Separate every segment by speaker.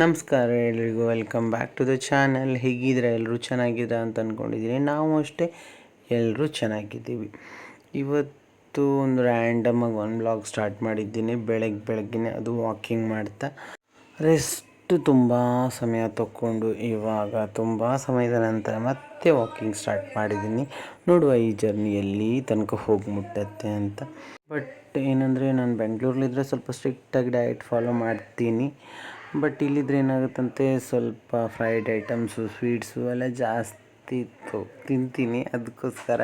Speaker 1: ನಮಸ್ಕಾರ ಎಲ್ರಿಗೂ welcome back to the channel ಹೇಗಿದ್ರೆ ಎಲ್ಲರೂ ಚೆನ್ನಾಗಿದ್ದೀರಾ ಅಂತ ಅಂದ್ಕೊಂಡಿದ್ದೀನಿ ನಾವು ಅಷ್ಟೇ ಎಲ್ಲರೂ ಚೆನ್ನಾಗಿದ್ದೀವಿ. ಇವತ್ತು ಒಂದು ರ್ಯಾಂಡಮಾಗಿ ಒಂದು ಬ್ಲಾಗ್ ಸ್ಟಾರ್ಟ್ ಮಾಡಿದ್ದೀನಿ. ಬೆಳಗ್ಗೆ ಬೆಳಗ್ಗೆನೆ ಅದು ವಾಕಿಂಗ್ ಮಾಡ್ತಾ. ರೆಸ್ಟ್ ತುಂಬ ಸಮಯ ತಗೊಂಡು ಇವಾಗ ತುಂಬ ಸಮಯದ ನಂತರ ಮತ್ತೆ ವಾಕಿಂಗ್ ಸ್ಟಾರ್ಟ್ ಮಾಡಿದ್ದೀನಿ. ನೋಡುವ ಈ ಜರ್ನಿ ಎಲ್ಲಿ ತನಕ ಹೋಗಿ ಮುಟ್ಟತ್ತೆ ಅಂತ. ಬಟ್ ಏನಂದರೆ, ನಾನು ಬೆಂಗಳೂರಲ್ಲಿದ್ದರೆ ಸ್ವಲ್ಪ ಸ್ಟ್ರಿಕ್ಟಾಗಿ ಡಯಟ್ ಫಾಲೋ ಮಾಡ್ತೀನಿ. ಬಟ್ ಇಲ್ಲಿದ್ರೆ ಏನಾಗುತ್ತಂತೆ, ಸ್ವಲ್ಪ ಫ್ರೈಡ್ ಐಟಮ್ಸು ಸ್ವೀಟ್ಸು ಎಲ್ಲ ಜಾಸ್ತಿ ಇತ್ತು. ತಿಂತೀನಿ. ಅದಕ್ಕೋಸ್ಕರ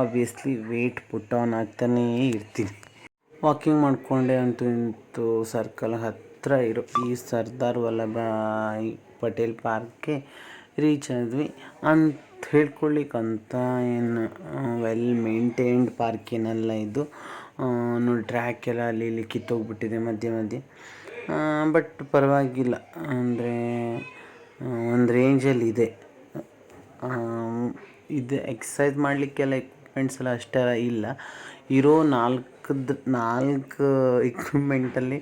Speaker 1: ಆಬ್ವಿಯಸ್ಲಿ ವೆಯ್ಟ್ ಪುಟ್ ಆನ್ ಆಗ್ತಾನೇ ಇರ್ತೀನಿ. ವಾಕಿಂಗ್ ಮಾಡಿಕೊಂಡೆ ಅಂತೂ ಇಂತು ಸರ್ಕಲ್ ಹತ್ತಿರ ಇರೋ. ಈ ಸರ್ದಾರ್ ವಲ್ಲಭಾಯ್ ಪಟೇಲ್ ಪಾರ್ಕ್ಗೆ ರೀಚ್ ಆದ್ವಿ. ಅಂತ ಹೇಳ್ಕೊಳ್ಳಿಕ್ಕಂತ ಏನು ವೆಲ್ ಮೇಂಟೈನ್ಡ್ ಪಾರ್ಕ್ ಏನಲ್ಲ ಇದು. ನೋಡಿ ಟ್ರ್ಯಾಕ್ ಎಲ್ಲ ಅಲ್ಲಿ ಇಲ್ಲಿ ಕಿತ್ತೋಗ್ಬಿಟ್ಟಿದೆ ಮಧ್ಯೆ ಮಧ್ಯೆ. ಬಟ್ ಪರವಾಗಿಲ್ಲ. ಅಂದರೆ ಒಂದು ರೇಂಜಲ್ಲಿ ಇದೆ. ಇದು ಎಕ್ಸಸೈಸ್ ಮಾಡಲಿಕ್ಕೆಲ್ಲ ಎಕ್ವಿಪ್ಮೆಂಟ್ಸ್ ಎಲ್ಲ ಅಷ್ಟೆಲ್ಲ ಇಲ್ಲ. ಇರೋ ನಾಲ್ಕದ, ನಾಲ್ಕು ಇಕ್ವಿಪ್ಮೆಂಟಲ್ಲಿ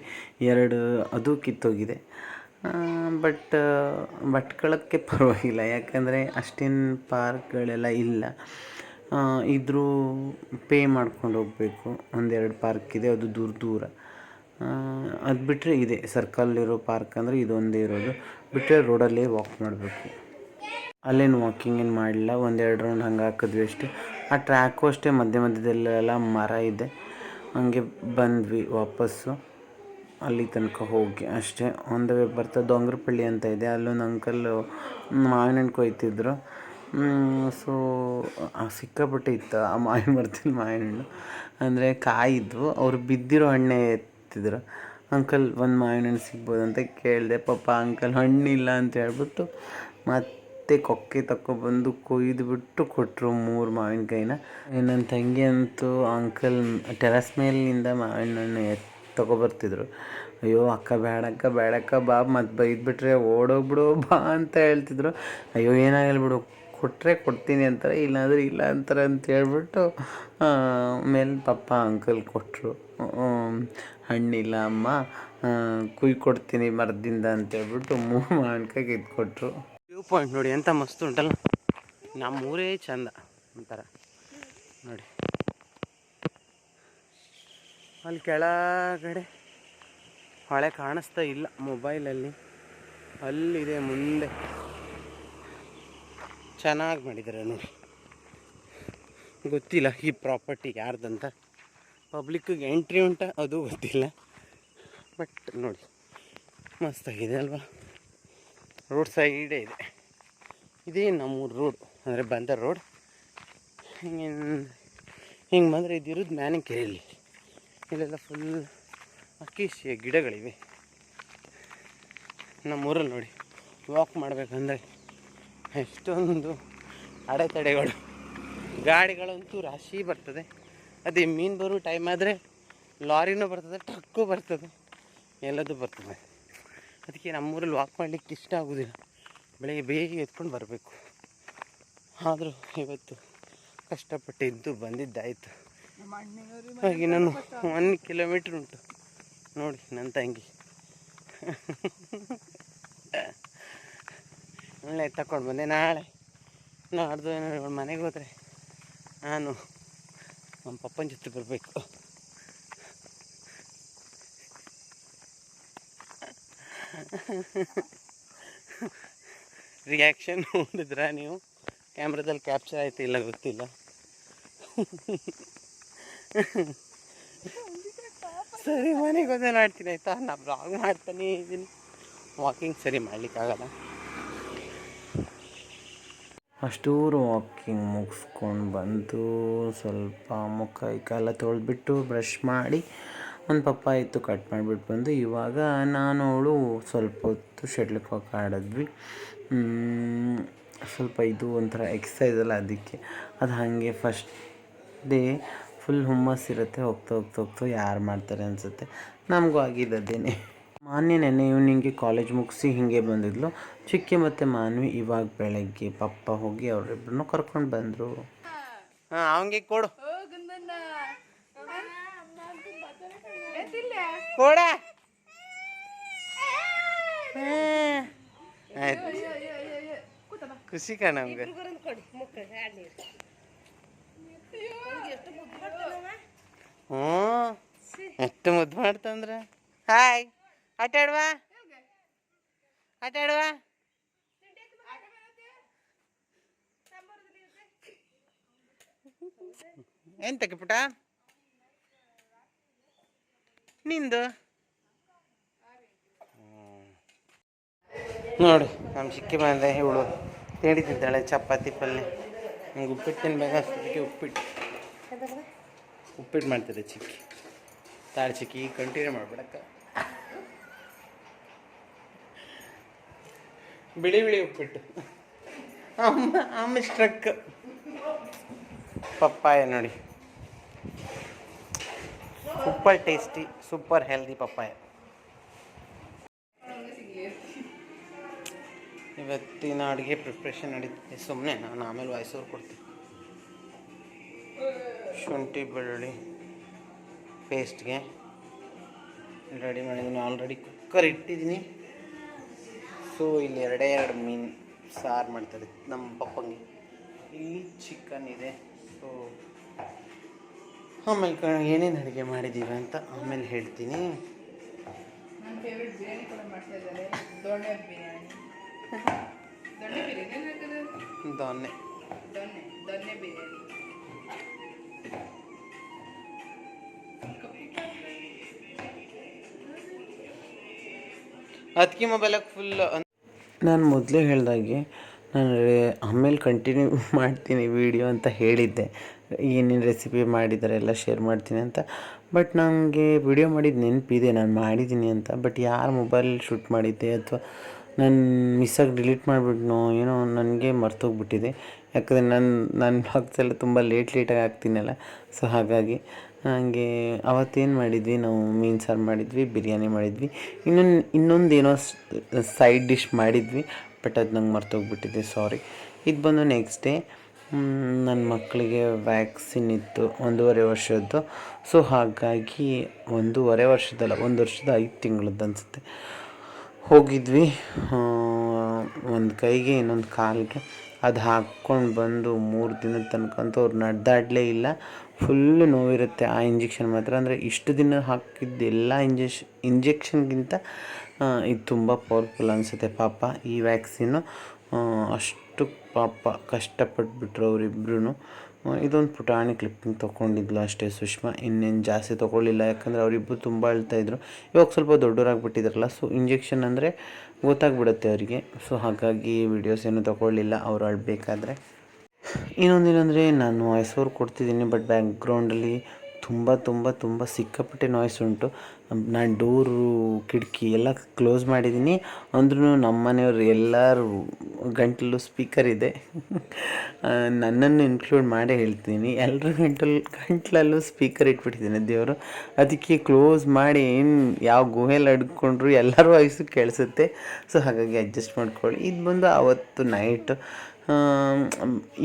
Speaker 1: ಎರಡು ಅದು ಕಿತ್ತೋಗಿದೆ. ಬಟ್ ಬಟ್ಕೊಳ್ಳೋಕ್ಕೆ ಪರವಾಗಿಲ್ಲ. ಯಾಕಂದರೆ ಅಷ್ಟೇನು ಪಾರ್ಕ್ಗಳೆಲ್ಲ ಇಲ್ಲ. ಇದ್ರೂ ಪೇ ಮಾಡ್ಕೊಂಡು ಹೋಗಬೇಕು. ಒಂದೆರಡು ಪಾರ್ಕ್ ಇದೆ, ಅದು ದೂರ ದೂರ. ಅದು ಬಿಟ್ಟರೆ ಇದೆ. ಸರ್ಕಲ್ಲಿರೋ ಪಾರ್ಕ್ ಅಂದರೆ ಇದೊಂದೇ ಇರೋದು. ಬಿಟ್ಟರೆ ರೋಡಲ್ಲೇ ವಾಕ್ ಮಾಡಬೇಕು. ಅಲ್ಲೇನು ವಾಕಿಂಗ್ ಏನು ಮಾಡಲಿಲ್ಲ. ಒಂದೆರಡು ರೌಂಡ್ ಹಂಗೆ ಹಾಕಿದ್ವಿ ಅಷ್ಟೇ. ಆ ಟ್ರ್ಯಾಕು ಅಷ್ಟೇ. ಮಧ್ಯ ಮಧ್ಯದಲ್ಲೆಲ್ಲ ಮರ ಇದೆ. ಹಂಗೆ ಬಂದ್ವಿ ವಾಪಸ್ಸು. ಅಲ್ಲಿ ತನಕ ಹೋಗಿ ಅಷ್ಟೇ. ಆನ್ ದ ವೇ ಬರ್ತಾ ದೊಂಗರಪಳ್ಳಿ ಅಂತ ಇದೆ. ಅಲ್ಲೊಂದು ಅಂಕಲ್ಲು ಮಾವಿನ ಹಣ್ಣು ಕೊಯ್ತಿದ್ರು. ಸೊ ಸಿಕ್ಕಾಪಟ್ಟೆ ಇತ್ತು. ಆ ಮಾವಿನ ಮರದಲ್ಲಿ ಮಾವಿನ ಹಣ್ಣು. ಅಂದರೆ ಕಾಯಿದ್ವು. ಅವ್ರು ಬಿದ್ದಿರೋ ಹಣ್ಣೆ ಎತ್ತಿದ್ರು ಅಂಕಲ್, ಒಂದು ಮಾವಿನ ಹಣ್ಣು ಸಿಗ್ಬೋದು ಅಂತ ಕೇಳಿದೆ. ಪಾಪ ಅಂಕಲ್, ಹಣ್ಣಿಲ್ಲ ಅಂತ ಹೇಳ್ಬಿಟ್ಟು ಮತ್ತೆ ಕೊಕ್ಕೆ ತಗೊಬಂದು ಕೊಯ್ದುಬಿಟ್ಟು ಕೊಟ್ಟರು ಮೂರು ಮಾವಿನಕಾಯಿನ. ನನ್ನ ತಂಗಿ ಅಂತೂ ಅಂಕಲ್ ಟೆರಸ್ ಮೇಲಿಂದ ಮಾವಿನ ಹಣ್ಣು ಎತ್, ತಗೊಬರ್ತಿದ್ರು. ಅಯ್ಯೋ, ಅಕ್ಕ ಬೇಡಕ್ಕ ಬೇಡಕ್ಕ ಬಾ ಮತ್ತು ಬೈದ್ಬಿಟ್ರೆ ಓಡೋಗ್ಬಿಡು, ಬಾ ಅಂತ ಹೇಳ್ತಿದ್ರು. ಅಯ್ಯೋ, ಏನಾಗಲ್ಲ ಬಿಡು. ಕೊಟ್ಟರೆ ಕೊಡ್ತೀನಿ ಅಂತಾರೆ, ಇಲ್ಲಾಂದರೆ ಇಲ್ಲ ಅಂತಾರೆ ಅಂತ ಹೇಳ್ಬಿಟ್ಟು ಮೇಲೆ ಪಪ್ಪ, ಅಂಕಲ್ ಕೊಟ್ಟರು ಹಣ್ಣಿಲ್ಲ ಅಮ್ಮ ಕೊಡ್ತೀನಿ ಮರದಿಂದ ಅಂತ ಹೇಳ್ಬಿಟ್ಟು ಮೂರು ಮಾವಿನಕಾಯಿ ಕೊಟ್ಟರು ವ್ಯೂ ಪಾಯಿಂಟ್ ನೋಡಿ ಎಂಥ ಮಸ್ತ್ ಉಂಟಲ್ಲ? ನಮ್ಮೂರೇ ಚಂದ ಒಂಥರ. ನೋಡಿ. ಅಲ್ಲಿ ಕೆಳಗಡೆ ಹೊಳೆ ಕಾಣಿಸ್ತಾ ಇಲ್ಲ ಮೊಬೈಲಲ್ಲಿ ಅಲ್ಲಿದೆ ಮುಂದೆ. ಚೆನ್ನಾಗಿ ಮಾಡಿದ್ದಾರೆ ನೋಡಿ. ಗೊತ್ತಿಲ್ಲ ಈ ಪ್ರಾಪರ್ಟಿ ಯಾರ್ದಂತ. ಪಬ್ಲಿಕ್ಕಿಗೆ ಎಂಟ್ರಿ ಉಂಟ, ಅದು ಗೊತ್ತಿಲ್ಲ. ಬಟ್ ನೋಡಿ ಮಸ್ತಾಗಿದೆ ಅಲ್ವಾ? ರೋಡ್ ಸೈಡೇ ಇದೆ. ಇದೇ ನಮ್ಮೂರು ರೋಡ್ ಅಂದರೆ ಬಂದ ರೋಡ್ ಹಿಂಗೆ ಹಿಂಗೆ ಬಂದರೆ ಇದಿರೋದು ಮ್ಯಾನಿಕೆರೆಯಲ್ಲಿ ಇಲ್ಲೆಲ್ಲ ಫುಲ್ ಅಕ್ಕೇಶಿಯ ಗಿಡಗಳಿವೆ. ನಮ್ಮೂರಲ್ಲಿ ನೋಡಿ ವಾಕ್ ಮಾಡಬೇಕಂದ್ರೆ. ಎಷ್ಟೊಂದು ಅಡೆತಡೆಗಳು. ಗಾಡಿಗಳಂತೂ ರಾಶಿ ಬರ್ತದೆ. ಅದೇ ಮೀನು ಬರೋ ಟೈಮ್ ಆದರೆ ಲಾರಿನೂ ಬರ್ತದೆ, ಟ್ರಕ್ಕು ಬರ್ತದೆ, ಎಲ್ಲದೂ ಬರ್ತದೆ. ಅದಕ್ಕೆ ನಮ್ಮೂರಲ್ಲಿ ವಾಕ್ ಮಾಡಲಿಕ್ಕೆ ಇಷ್ಟ ಆಗೋದಿಲ್ಲ. ಬೆಳಗ್ಗೆ ಬೇಗ ಎತ್ಕೊಂಡು ಬರಬೇಕು. ಆದರೂ ಇವತ್ತು ಕಷ್ಟಪಟ್ಟಿದ್ದು ಬಂದಿದ್ದಾಯಿತು. ಹಾಗೆ ನಾನು ಒನ್ ಕಿಲೋಮೀಟ್ರ್ ಉಂಟು. ನೋಡಿ ನನ್ನ ತಂಗಿ. ಒಳ್ಳೆ ತಗೊಂಡು ಬಂದೆ. ನಾಳೆ ನಾಡ್ದು ಏನಾದ್ರು ಮನೆಗೆ ಹೋದರೆ ನಾನು ನಮ್ಮ ಪಪ್ಪನ ಜೊತೆ ಬರಬೇಕು. ರಿಯಾಕ್ಷನ್ ನೋಡಿದ್ರ ನೀವು? ಕ್ಯಾಮ್ರಾದಲ್ಲಿ ಕ್ಯಾಪ್ಚರ್ ಆಯ್ತು ಇಲ್ಲ ಗೊತ್ತಿಲ್ಲ. ಸರಿ ಮನೆಗೆ ಹೋದ್ರೆ ಮಾಡ್ತೀನಿ ಆಯ್ತಾ? ನಾನು ಬ್ಲಾಗ್ ಮಾಡ್ತಾನೆ ಇದ್ದೀನಿ. ವಾಕಿಂಗ್ ಸರಿ ಮಾಡ್ಲಿಕ್ಕಾಗಲ್ಲ. ಅಷ್ಟೂರು ವಾಕಿಂಗ್ ಮುಗಿಸ್ಕೊಂಡು ಬಂದು ಸ್ವಲ್ಪ ಮುಖ ಕೈಕಾಲ ತೊಳೆದ್ಬಿಟ್ಟು ಬ್ರಷ್ ಮಾಡಿ ಒಂದು ಪಪ್ಪ ಇತ್ತು ಕಟ್ ಮಾಡಿಬಿಟ್ಟು ಬಂದು ಇವಾಗ ನಾನು ಅವಳು ಸ್ವಲ್ಪ ಹೊತ್ತು ಶಟ್ಲ್ ಕಾಕ್ ಆಡಿದ್ವಿ. ಸ್ವಲ್ಪ ಇದು ಒಂಥರ ಎಕ್ಸಸೈಸ್ ಅಲ್ಲ ಅದಕ್ಕೆ. ಅದು ಹಾಗೆ ಫಸ್ಟ್ ಡೇ ಫುಲ್ ಹುಮ್ಮಸ್ಸಿರುತ್ತೆ ಹೋಗ್ತಾ ಹೋಗ್ತಾ ಹೋಗ್ತಾ ಯಾರು ಮಾಡ್ತಾರೆ ಅನಿಸುತ್ತೆ. ನಮಗೂ ಆಗಿದ್ದದೇನೆ ಮಾನ್ಯ ನೆನ್ನೆ ಈವ್ನಿಂಗ್ಗೆ ಕಾಲೇಜ್ ಮುಗಿಸಿ ಹಿಂಗೆ ಬಂದಿದ್ಲು. ಚಿಕ್ಕಿ ಮತ್ತು ಮಾನ್ವಿ ಇವಾಗ ಬೆಳಗ್ಗೆ ಪಪ್ಪ ಹೋಗಿ ಅವರಿಬ್ಬರನ್ನು ಕರ್ಕೊಂಡು ಬಂದರು. ಹಾಂ ಅವಂಗೆ ಕೊಡು. ಕೊಡ. ಆಯ್ತು. ಖುಷಿ ಕಣ ನಮ್ಗೆ. ಹ್ಞೂ ಎಷ್ಟು ಮುದ್ದು ಮಾಡ್ತಂದ್ರೆ? ಹಾಯ್. ಆಟ ಆಡುವ? ಆಟ ಆಡುವ? ಎಂತಕ್ಕೆ ಪುಟ ನಿಂದು. ನೋಡಿ, ನಮ್ಮ ಚಿಕ್ಕಿ ಬಂದೆ ಇವಳು ತಿಂಡಿ ಚಪಾತಿ ಪಲ್ಯ ನಂಗೆ ಉಪ್ಪಿಟ್ಟು ತಿನ್ಬೇಕು ಅಷ್ಟೊತ್ತಿಗೆ ಉಪ್ಪಿಟ್ಟು. ಉಪ್ಪಿಟ್ಟು ಮಾಡ್ತಿದ್ದೆ ಚಿಕ್ಕಿ. ತಾಳು ಚಿಕ್ಕಿ ಕಂಟಿನ್ಯೂ ಮಾಡ್ಬಿಡಕ್ಕ. ಬಿಳಿ ಬಿಳಿ ಉಪ್ಪಿಟ್ಟು. ಅಮ್ಮ ಅಮ್ಮ ಸ್ಟ್ರಕ್ ಪಪ್ಪಾಯ ನೋಡಿ. Super tasty super healthy papaya. ಇವತ್ತಿನ ಅಡುಗೆ ಪ್ರಿಪ್ರೇಷನ್ ನಡೀತಿದೆ ಸುಮ್ಮನೆ ನಾನು ಆಮೇಲೆ ವಾಯ್ಸೋರು ಕೊಡ್ತೀನಿ. ಶುಂಠಿ ಬೆಳ್ಳುಳ್ಳಿ ಪೇಸ್ಟ್ಗೆ ರೆಡಿ ಮಾಡಿದ್ದೀನಿ ಆಲ್ರೆಡಿ ಕುಕ್ಕರ್ ಇಟ್ಟಿದ್ದೀನಿ ಸೊ ಇಲ್ಲಿ ಎರಡೇ ಎರಡು ಮೀನು ಸಾರು ಮಾಡ್ತಾರೆ ನಮ್ಮ ಪಪ್ಪಂಗೆ ಇಲ್ಲಿ ಚಿಕನ್ ಇದೆ ಸೊ ಆಮೇಲೆ ಕ ಏನೇನು ಅಡುಗೆ ಮಾಡಿದ್ದೀವಿ ಅಂತ ಆಮೇಲೆ ಹೇಳ್ತೀನಿ. ದೊನ್ನೆ ಅದಕ್ಕೆ ಮೊಬೈಲಾಗ ಫುಲ್ ನಾನು ಮೊದಲೇ ಹೇಳ್ದಾಗೆ ನಾನು ಆಮೇಲೆ ಕಂಟಿನ್ಯೂ ಮಾಡ್ತೀನಿ ವಿಡಿಯೋ ಅಂತ ಹೇಳಿದ್ದೆ. ಏನೇನು ರೆಸಿಪಿ ಮಾಡಿದ್ದಾರೆ ಎಲ್ಲ ಶೇರ್ ಮಾಡ್ತೀನಿ ಅಂತ. ಬಟ್ ನನಗೆ ವಿಡಿಯೋ ಮಾಡಿದ ನೆನಪಿದೆ ನಾನು ಮಾಡಿದ್ದೀನಿ ಅಂತ. ಬಟ್ ಯಾರು ಮೊಬೈಲ್ ಶೂಟ್ ಮಾಡಿದ್ದೆ ಅಥವಾ ನಾನು ಮಿಸ್ಸಾಗಿ ಡಿಲೀಟ್ ಮಾಡಿಬಿಟ್ನೋ ಏನೋ ನನಗೆ ಮರ್ತೋಗ್ಬಿಟ್ಟಿದೆ. ಯಾಕಂದರೆ ನಾನು ನನ್ನ ಎಲ್ಲ ತುಂಬ ಲೇಟ್ ಲೇಟಾಗಿ ಹಾಕ್ತೀನಲ್ಲ. ಸೊ ಹಾಗಾಗಿ ಹಾಗೆ ಅವತ್ತೇನು ಮಾಡಿದ್ವಿ, ನಾವು ಮೀನು ಸಾರು ಮಾಡಿದ್ವಿ, ಬಿರಿಯಾನಿ ಮಾಡಿದ್ವಿ. ಇನ್ನೊಂದು ಇನ್ನೊಂದು ಏನೋ ಸೈಡ್ ಡಿಶ್ ಮಾಡಿದ್ವಿ ಬಟ್ ಅದು ನಂಗೆ ಮರ್ತೋಗ್ಬಿಟ್ಟಿದೆ ಸಾರಿ ಇದು ಬಂದು ನೆಕ್ಸ್ಟ್ ಡೇ ನನ್ನ ಮಕ್ಕಳಿಗೆ ವ್ಯಾಕ್ಸಿನ್ ಇತ್ತು, ಒಂದೂವರೆ ವರ್ಷದ್ದು. ಸೊ ಹಾಗಾಗಿ ಒಂದೂವರೆ ವರ್ಷದಲ್ಲ ಒಂದು ವರ್ಷದ ಐದು ತಿಂಗಳದ್ದು ಅನಿಸುತ್ತೆ. ಹೋಗಿದ್ವಿ ಒಂದು ಕೈಗೆ, ಇನ್ನೊಂದು ಕಾಲಿಗೆ. ಅದು ಹಾಕ್ಕೊಂಡು ಬಂದು ಮೂರು ದಿನದ ತನಕ ಅಂತೂ ಅವ್ರು ನಡೆದಾಡಲೇ ಇಲ್ಲ. ಫುಲ್ಲು ನೋವಿರುತ್ತೆ ಆ ಇಂಜೆಕ್ಷನ್ ಮಾತ್ರ. ಅಂದರೆ ಇಷ್ಟು ದಿನ ಹಾಕಿದ್ದ ಎಲ್ಲ ಇಂಜೆಕ್ಷ ಇಂಜೆಕ್ಷನ್ಗಿಂತ ಇದು ತುಂಬ ಪವರ್ಫುಲ್ ಅನಿಸುತ್ತೆ ಪಾಪ ಈ ವ್ಯಾಕ್ಸಿನ್ನು ಅಷ್ಟು ಪಾಪ ಕಷ್ಟಪಟ್ಬಿಟ್ರು ಅವರಿಬ್ರು ಇದೊಂದು ಪುಟಾಣಿ ಕ್ಲಿಪ್ಪಿಂಗ್ ತೊಗೊಂಡಿದ್ಲು ಅಷ್ಟೇ ಸುಷ್ಮಾ. ಇನ್ನೇನು ಜಾಸ್ತಿ ತೊಗೊಳ್ಳಿಲ್ಲ. ಯಾಕಂದರೆ ಅವರಿಬ್ಬರು ತುಂಬ ಅಳ್ತಾಯಿದ್ರು ಇವಾಗ ಸ್ವಲ್ಪ ದೊಡ್ಡವರಾಗ್ಬಿಟ್ಟಿದ್ರಲ್ಲ ಸೊ ಇಂಜೆಕ್ಷನ್ ಅಂದರೆ ಗೊತ್ತಾಗ್ಬಿಡುತ್ತೆ ಅವರಿಗೆ. ಸೊ ಹಾಗಾಗಿ ವಿಡಿಯೋಸ್ ಏನು ತೊಗೊಳ್ಳಿಲ್ಲ. ಅವ್ರು ಅಳ್ಬೇಕಾದ್ರೆ. ಇನ್ನೊಂದೇನೆಂದರೆ ನಾನು ವಾಯ್ಸ್ ಓವರ್ ಕೊಡ್ತಿದ್ದೀನಿ ಬಟ್ ಬ್ಯಾಕ್ಗ್ರೌಂಡಲ್ಲಿ ತುಂಬ ತುಂಬ ತುಂಬ ಸಿಕ್ಕಾಪಟ್ಟೆ ನಾಯ್ಸ್ ಉಂಟು. ನಾನು ಡೋರು, ಕಿಟಕಿ ಎಲ್ಲ ಕ್ಲೋಸ್ ಮಾಡಿದ್ದೀನಿ. ಅಂದ್ರೂ ನಮ್ಮ ಮನೆಯವರು ಎಲ್ಲರೂ ಗಂಟಲು ಸ್ಪೀಕರ್ ಇದೆ. ನನ್ನನ್ನು ಇನ್ಕ್ಲೂಡ್ ಮಾಡೇ ಹೇಳ್ತೀನಿ. ಎಲ್ಲರ ಗಂಟಲು, ಗಂಟಲಲ್ಲೂ ಸ್ಪೀಕರ್ ಇಟ್ಬಿಟ್ಟಿದ್ದೀನಿ ದೇವರು. ಅದಕ್ಕೆ ಕ್ಲೋಸ್ ಮಾಡಿ ಏನು ಯಾವ ಗುಹೆಯಲ್ಲಿ ಅಡ್ಕೊಂಡ್ರು ಎಲ್ಲರೂ ವಾಯ್ಸು ಕೇಳಿಸುತ್ತೆ. ಸೊ ಹಾಗಾಗಿ ಅಡ್ಜಸ್ಟ್ ಮಾಡ್ಕೊಳ್ಳಿ. ಇದು ಬಂದು ಆವತ್ತು ನೈಟ್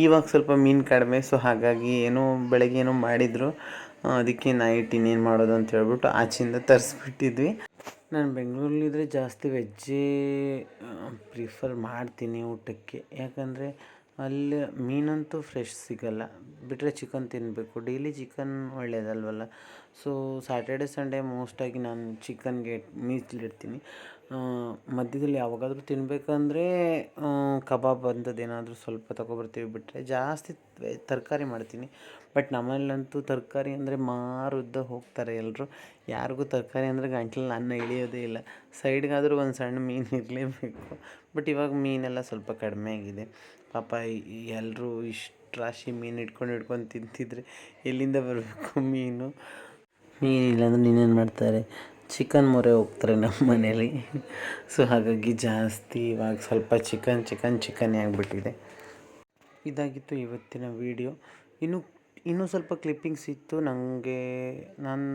Speaker 1: ಇವಾಗ ಸ್ವಲ್ಪ ಮೀನು ಕಡಿಮೆ ಸೊ ಹಾಗಾಗಿ ಏನೋ ಬೆಳಗ್ಗೆ ಏನೋ ಮಾಡಿದರು. ಅದಕ್ಕೆ ನೈಟ್ ಇನ್ನೇನು ಮಾಡೋದು ಅಂತ ಹೇಳ್ಬಿಟ್ಟು ಆಚೆಯಿಂದ ತರಿಸ್ಬಿಟ್ಟಿದ್ವಿ. ನಾನು ಬೆಂಗಳೂರಲ್ಲಿದ್ದರೆ ಜಾಸ್ತಿ ವೆಜ್ಜೇ ಪ್ರಿಫರ್ ಮಾಡ್ತೀನಿ ಊಟಕ್ಕೆ. ಯಾಕಂದರೆ ಅಲ್ಲಿ ಮೀನಂತೂ ಫ್ರೆಶ್ ಸಿಗಲ್ಲ. ಬಿಟ್ಟರೆ ಚಿಕನ್ ತಿನ್ನಬೇಕು ಡೈಲಿ ಚಿಕನ್ ಒಳ್ಳೆಯದಲ್ವಲ್ಲ ಸೊ ಸ್ಯಾಟರ್ಡೆ ಸಂಡೇ ಮೋಸ್ಟಾಗಿ ನಾನು ಚಿಕನ್ಗೆ ಮೀಸಲಿಡ್ತೀನಿ ಮಧ್ಯದಲ್ಲಿ ಯಾವಾಗಾದರೂ ತಿನ್ನಬೇಕಂದ್ರೆ ಕಬಾಬ್ ಅಂಥದ್ದು ಏನಾದರೂ ಸ್ವಲ್ಪ ತಗೊಬರ್ತೀವಿ ಬಿಟ್ಟರೆ ಜಾಸ್ತಿ ತರಕಾರಿ ಮಾಡ್ತೀನಿ. ಬಟ್ ನಮ್ಮಲ್ಲಂತೂ ತರಕಾರಿ ಅಂದರೆ ಮಾರುದ್ದ ಹೋಗ್ತಾರೆ ಎಲ್ಲರೂ ಯಾರಿಗೂ ತರಕಾರಿ ಅಂದರೆ ಗಂಟ್ಲಲ್ಲಿ ಅನ್ನ ಇಳಿಯೋದೇ ಇಲ್ಲ. ಸೈಡ್ಗಾದರೂ ಒಂದು ಸಣ್ಣ ಮೀನು ಇರಲೇಬೇಕು. ಬಟ್ ಇವಾಗ ಮೀನೆಲ್ಲ ಸ್ವಲ್ಪ ಕಡಿಮೆ ಆಗಿದೆ. ಪಾಪ ಎಲ್ಲರೂ ಇಷ್ಟು ರಾಶಿ ಮೀನು ಇಟ್ಕೊಂಡು ಇಟ್ಕೊಂಡು ತಿಂತಿದ್ರೆ ಎಲ್ಲಿಂದ ಬರಬೇಕು ಮೀನು? ಮೀನು ಇಲ್ಲಾಂದ್ರೆ ನೀನೇನು ಮಾಡ್ತಾರೆ? ಚಿಕನ್ ಮೊರೆ ಹೋಗ್ತಾರೆ ನಮ್ಮ ಮನೇಲಿ ಸೊ ಹಾಗಾಗಿ ಜಾಸ್ತಿ ಇವಾಗ ಸ್ವಲ್ಪ ಚಿಕನ್ ಚಿಕನ್ ಚಿಕನ್ನೇ ಆಗಿಬಿಟ್ಟಿದೆ. ಇದಾಗಿತ್ತು ಇವತ್ತಿನ ವಿಡಿಯೋ. ಇನ್ನು, ಇನ್ನೂ ಸ್ವಲ್ಪ ಕ್ಲಿಪ್ಪಿಂಗ್ಸ್ ಇತ್ತು. ನನಗೆ ನಾನು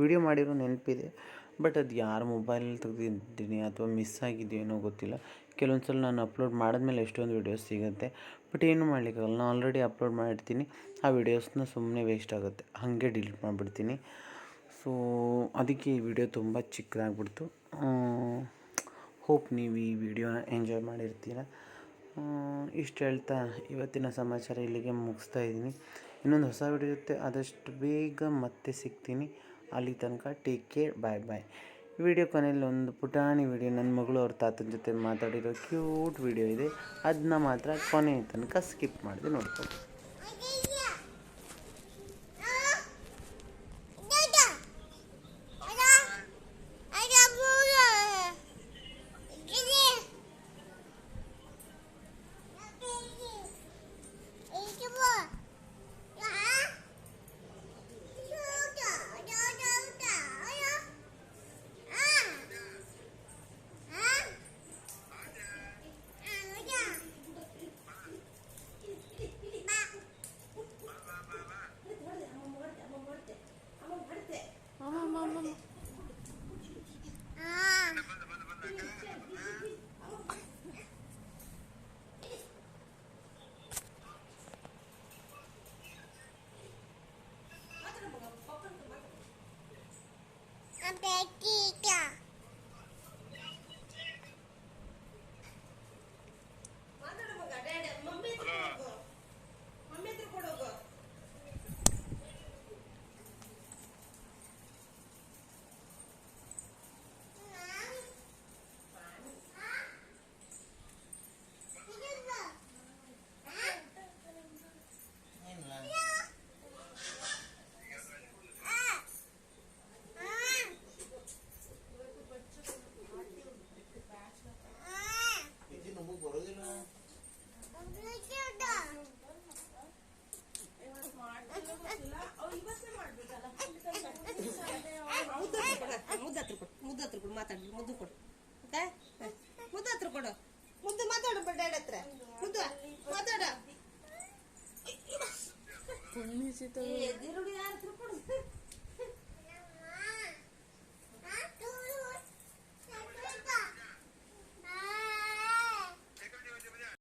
Speaker 1: ವಿಡಿಯೋ ಮಾಡಿರೋ ನೆನಪಿದೆ. ಬಟ್ ಅದು ಯಾರ ಮೊಬೈಲಲ್ಲಿ ತೆಗೆದಿದ್ದೀನಿ ಅಥವಾ ಮಿಸ್ ಆಗಿದೆಯೇನೋ ಗೊತ್ತಿಲ್ಲ. ಕೆಲವೊಂದು ಸಲ ನಾನು ಅಪ್ಲೋಡ್ ಮಾಡಿದ್ಮೇಲೆ ಎಷ್ಟೊಂದು ವೀಡಿಯೋಸ್ ಸಿಗುತ್ತೆ. ಬಟ್ ಏನು ಮಾಡಲಿಕ್ಕಾಗಲ್ಲ. ನಾನು ಆಲ್ರೆಡಿ ಅಪ್ಲೋಡ್ ಮಾಡಿರ್ತೀನಿ. ಆ ವೀಡಿಯೋಸ್ನ ಸುಮ್ಮನೆ ವೇಸ್ಟ್ ಆಗುತ್ತೆ. ಹಾಗೆ ಡಿಲೀಟ್ ಮಾಡಿಬಿಡ್ತೀನಿ. ಸೊ ಅದಕ್ಕೆ ಈ ವಿಡಿಯೋ ತುಂಬ ಚಿಕ್ಕದಾಗ್ಬಿಡ್ತು.
Speaker 2: ಹೋಪ್ ನೀವು ಈ ವಿಡಿಯೋನ ಎಂಜಾಯ್ ಮಾಡಿರ್ತೀರ. ಇಷ್ಟು ಹೇಳ್ತಾ ಇವತ್ತಿನ ಸಮಾಚಾರ ಇಲ್ಲಿಗೆ ಮುಗಿಸ್ತಾ ಇದ್ದೀನಿ. ಇನ್ನೊಂದು ಹೊಸ ವಿಡಿಯೋ ಇರುತ್ತೆ ಆದಷ್ಟು ಬೇಗ ಮತ್ತೆ ಸಿಗ್ತೀನಿ. ಅಲ್ಲಿ ತನಕ take care bye bye video ಕೊನೆಯಲ್ಲಿ ಒಂದು ಪುಟಾಣಿ ವಿಡಿಯೋ ನನ್ನ ಮಗಳು ಅವ್ರ ತಾತನ ಜೊತೆ ಮಾತಾಡಿರೋ ಕ್ಯೂಟ್ ವಿಡಿಯೋ ಇದೆ. ಅದನ್ನ ಮಾತ್ರ ಕೊನೆಯ ತನಕ ಸ್ಕಿಪ್ ಮಾಡಿದೆ ನೋಡ್ಕೊಂಡು